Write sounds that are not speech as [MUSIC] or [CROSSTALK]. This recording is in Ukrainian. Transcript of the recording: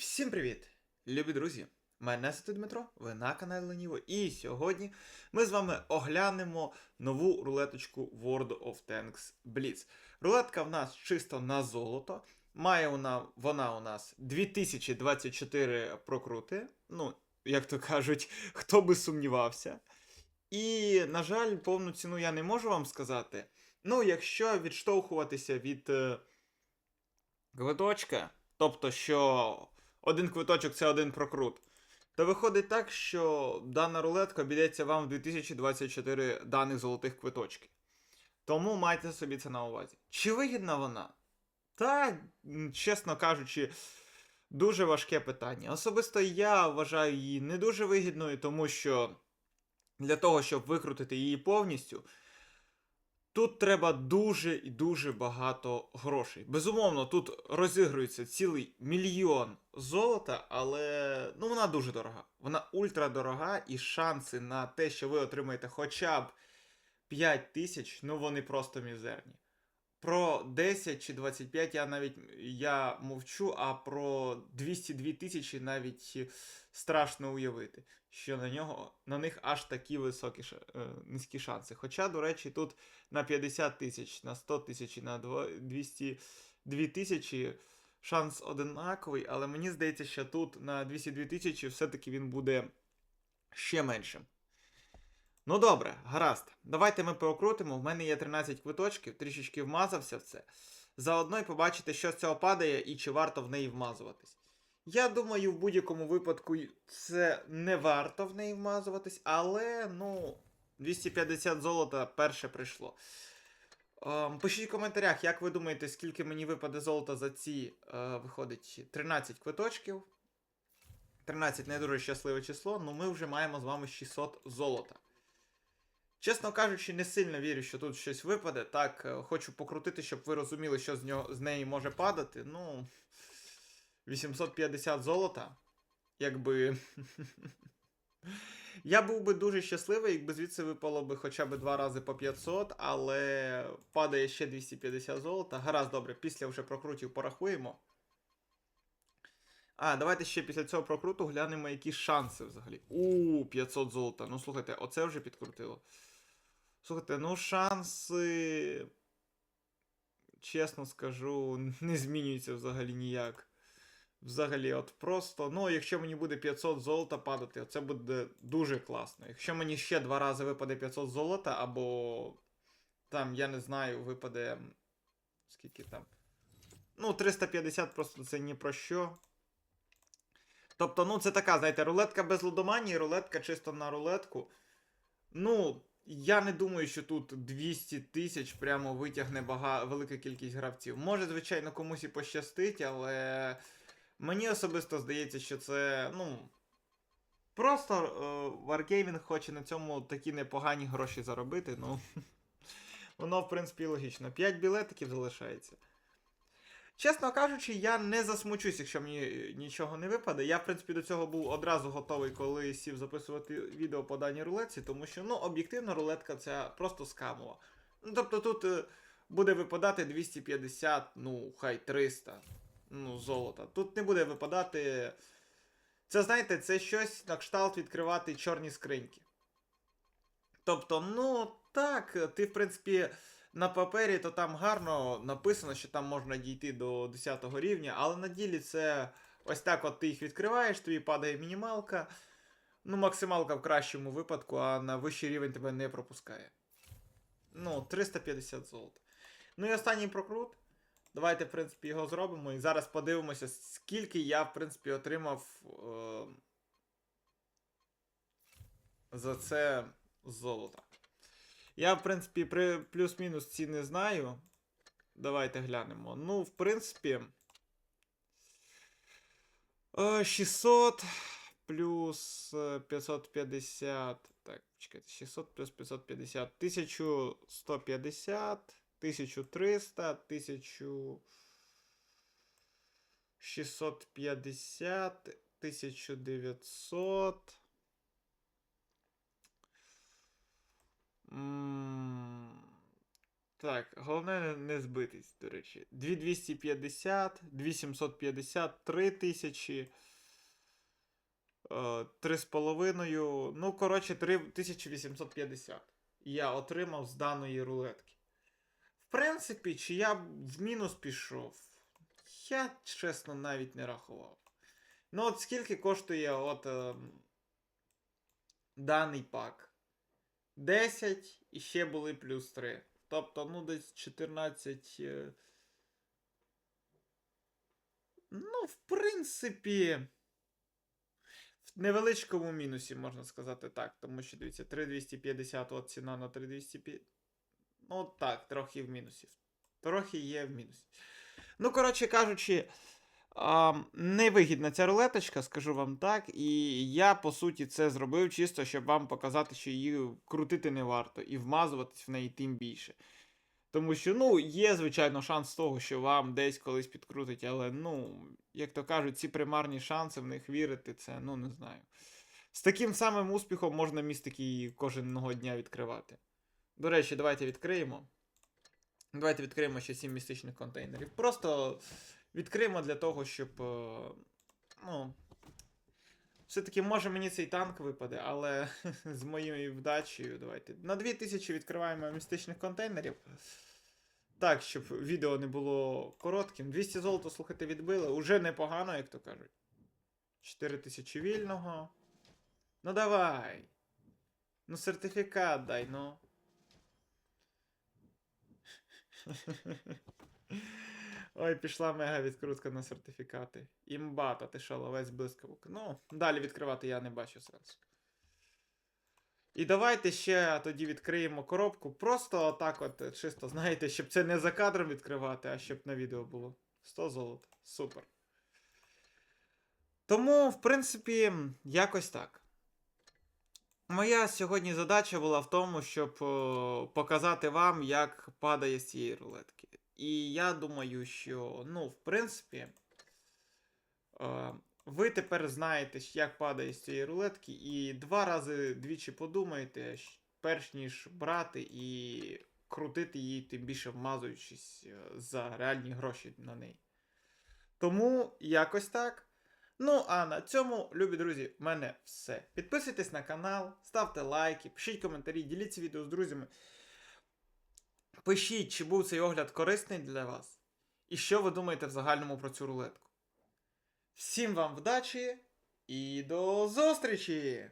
всім привіт! Любі друзі! Мене звати Дмитро, ви на каналі Леніво, і сьогодні ми з вами оглянемо нову рулеточку World of Tanks Blitz. Рулетка в нас чисто на золото. Має вона, вона у нас 2024 прокрути. Ну, як то кажуть, [LAUGHS] хто би сумнівався. І, на жаль, повну ціну я не можу вам сказати. Ну, якщо відштовхуватися від е, квиточка, тобто, що один квиточок це один прокрут, то виходить так, що дана рулетка обійдеться вам в 2024 даних золотих квиточки. Тому майте собі це на увазі. Чи вигідна вона? Та, чесно кажучи, дуже важке питання. Особисто я вважаю її не дуже вигідною, тому що для того, щоб викрутити її повністю, тут треба дуже і дуже багато грошей. Безумовно, тут розігрується цілий мільйон золота, але ну, вона дуже дорога. Вона ультрадорога, і шанси на те, що ви отримаєте хоча б 5 тисяч, ну вони просто мізерні. Про 10 чи 25 я навіть я мовчу, а про 202 тисячі навіть страшно уявити, що на нього на них аж такі високі е, низькі шанси. Хоча, до речі, тут на 50 тисяч, на 100 тисяч, на 202 тисячі шанс одинаковий, але мені здається, що тут на 202 тисячі все-таки він буде ще меншим. Ну добре, гаразд. Давайте ми прокрутимо. В мене є 13 квиточків, трішечки вмазався в це. Заодно й побачите, що з цього падає і чи варто в неї вмазуватись. Я думаю, в будь-якому випадку це не варто в неї вмазуватись, але ну, 250 золота перше прийшло. Ем, пишіть в коментарях, як ви думаєте, скільки мені випаде золота за ці, е, виходить, 13 квиточків. 13 не дуже щасливе число, але ми вже маємо з вами 600 золота. Чесно кажучи, не сильно вірю, що тут щось випаде. Так, е, хочу покрутити, щоб ви розуміли, що з, нього, з неї може падати. Ну. 850 золота. Якби. Я був би дуже щасливий, якби звідси випало би хоча б два рази по 500, але падає ще 250 золота. Гаразд, добре, після вже прокрутів порахуємо. А, давайте ще після цього прокруту глянемо, які шанси взагалі. У, 500 золота. Ну, слухайте, оце вже підкрутило. Слухайте, ну шанси. Чесно скажу, не змінюються взагалі ніяк. Взагалі, от просто, ну, якщо мені буде 500 золота падати, це буде дуже класно. Якщо мені ще два рази випаде 500 золота, або там, я не знаю, випаде. Скільки там? Ну, 350 просто це ні про що. Тобто, ну, це така, знаєте, рулетка без лудоманії, рулетка чисто на рулетку. Ну, я не думаю, що тут 200 тисяч прямо витягне бага... велика кількість гравців. Може, звичайно, комусь і пощастить, але мені особисто здається, що це, ну. Просто е, Wargaming хоче на цьому такі непогані гроші заробити. Ну, [LAUGHS] воно, в принципі, логічно. 5 білетиків залишається. Чесно кажучи, я не засмучусь, якщо мені нічого не випаде. Я, в принципі, до цього був одразу готовий, коли сів записувати відео по даній рулетці, тому що, ну, об'єктивно, рулетка це просто скамова. Ну, тобто тут е, буде випадати 250, ну, хай 300 ну, золота. Тут не буде випадати. Це, знаєте, це щось на кшталт відкривати чорні скриньки. Тобто, ну, так, ти, в принципі на папері то там гарно написано, що там можна дійти до 10 рівня, але на ділі це ось так от ти їх відкриваєш, тобі падає мінімалка. Ну, максималка в кращому випадку, а на вищий рівень тебе не пропускає. Ну, 350 золота. Ну і останній прокрут. Давайте, в принципі, його зробимо. І зараз подивимося, скільки я, в принципі, отримав е- за це золота. Я, в принципі, при плюс-мінус ціни знаю. Давайте глянемо. Ну, в принципі. е, 600 плюс е, 550. Так, чекайте, 600 плюс 550. 1150, 1300, 1650, 1900. Так, головне не- збитись, до речі. 2250, 2750, 3000. е, 3,5. Ну, коротше, 3850 я отримав з даної рулетки. Принципі, чи я б в мінус пішов, я чесно навіть не рахував. Ну, от скільки коштує от ем, даний пак? 10 і ще були плюс 3. Тобто, ну, десь 14. е, Ну, в принципі. В невеличкому мінусі, можна сказати так. Тому що, дивіться, 3250 от ціна на 3250. Ну, так, трохи в мінусі. Трохи є в мінусі. Ну, коротше кажучи, невигідна ця рулеточка, скажу вам так. І я, по суті, це зробив чисто, щоб вам показати, що її крутити не варто, і вмазуватись в неї тим більше. Тому що, ну, є, звичайно, шанс того, що вам десь колись підкрутить, але, ну, як то кажуть, ці примарні шанси в них вірити, це, ну, не знаю. З таким самим успіхом можна містики кожного дня відкривати. До речі, давайте відкриємо. Давайте відкриємо ще 7 містичних контейнерів. Просто відкриємо для того, щоб. е, Ну. Все-таки може мені цей танк випаде, але [LAUGHS] з моєю вдачею давайте. На 2000 відкриваємо містичних контейнерів. Так, щоб відео не було коротким. 200 золота, слухайте, відбили. Уже непогано, як то кажуть. 4000 вільного. Ну давай. Ну, сертифікат дай, ну. Ой, пішла мега відкрутка на сертифікати. Імбата, ти що, ловець блискавок. Ну, далі відкривати я не бачу сенсу. І давайте ще тоді відкриємо коробку. Просто отак, от, чисто, знаєте, щоб це не за кадром відкривати, а щоб на відео було. 100 золота. Супер. Тому, в принципі, якось так. Моя сьогодні задача була в тому, щоб о, показати вам, як падає з цієї рулетки. І я думаю, що, ну, в принципі, е, ви тепер знаєте, як падає з цієї рулетки, і два рази двічі подумайте, перш ніж брати і крутити її, тим більше вмазуючись е, за реальні гроші на неї. Тому якось так. Ну, а на цьому, любі друзі, в мене все. Підписуйтесь на канал, ставте лайки, пишіть коментарі, діліться відео з друзями. Пишіть, чи був цей огляд корисний для вас, і що ви думаєте в загальному про цю рулетку. Всім вам вдачі і до зустрічі!